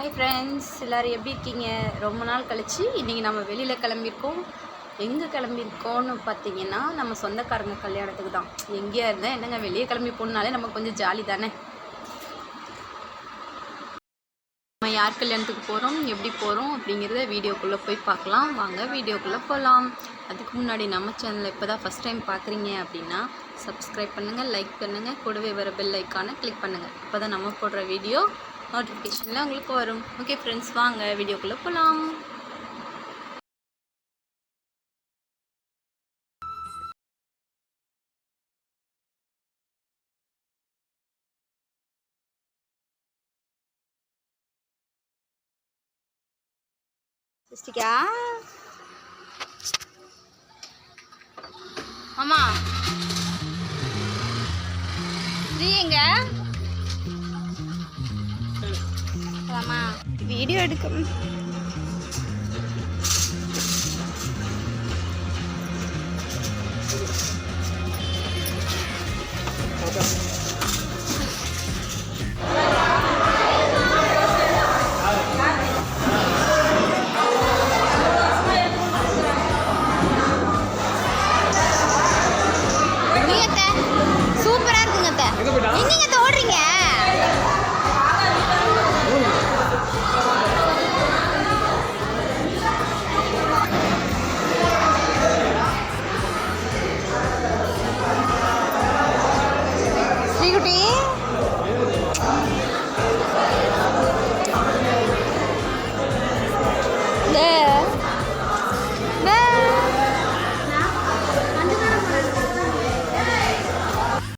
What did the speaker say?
Hi friends எல்லோரும் எப்படி இருக்கீங்க? ரொம்ப நாள் கழித்து இன்றைக்கி நம்ம வெளியில் கிளம்பியிருக்கோம். எங்கே கிளம்பியிருக்கோன்னு பார்த்தீங்கன்னா நம்ம சொந்தக்காரங்க கல்யாணத்துக்கு தான். எங்கேயா இருந்தால் என்னங்க வெளியே கிளம்பி போகணுனாலே நமக்கு கொஞ்சம் ஜாலி தானே? நம்ம யார் கல்யாணத்துக்கு போகிறோம் எப்படி போகிறோம் அப்படிங்கிறத வீடியோக்குள்ளே போய் பார்க்கலாம். வாங்க வீடியோக்குள்ளே போகலாம் அதுக்கு முன்னாடி நம்ம சேனலை இப்போ தான் ஃபஸ்ட் டைம் பார்க்குறீங்க அப்படின்னா சப்ஸ்கிரைப் பண்ணுங்கள் லைக் பண்ணுங்கள் கூடவே வர பெல் ஐக்கானை கிளிக் பண்ணுங்கள் அப்போ தான் நம்ம போடுற வீடியோ நோட்டிஃபிகேஷன்லாம் உங்களுக்கு வரும். ஓகே ஃப்ரெண்ட்ஸ் வாங்க. வீடியோக்குள்ளே போகலாம் சிஸ்டிகா? ஆமா ஸ்ரீ எங்க? ஆமா வீடியோ எடுக்க. சூப்பரா இருக்குங்க குட்டி